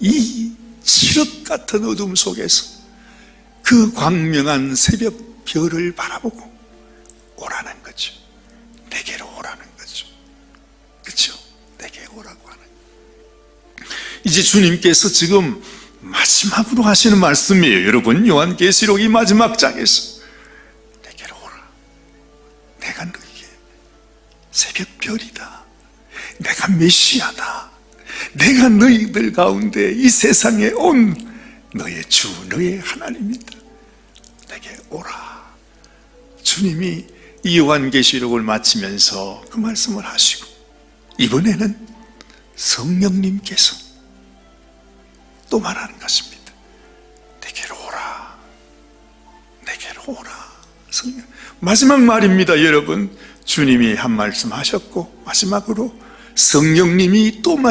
이 칠흑 같은 어둠 속에서 그 광명한 새벽 별을 바라보고 오라는 거죠. 내게로 오라는 거죠. 그렇죠? 내게 오라고 하는. 이제 주님께서 지금 마지막으로 하시는 말씀이에요. 여러분 요한계시록 이 마지막 장에서 내게로 오라. 내가 너에게 새벽별이다. 내가 메시아다. 내가 너희들 가운데 이 세상에 온 너의 주, 너의 하나님이다. 내게 오라. 주님이 이 요한계시록을 마치면서 그 말씀을 하시고 이번에는 성령님께서 또 말하는 것입니다. 내게로 오라. 내게로 오라. 성령. 마지막 말입니다, 여러분. 주님이 한 말씀 하셨고 마지막으로 성령님이 또 마지막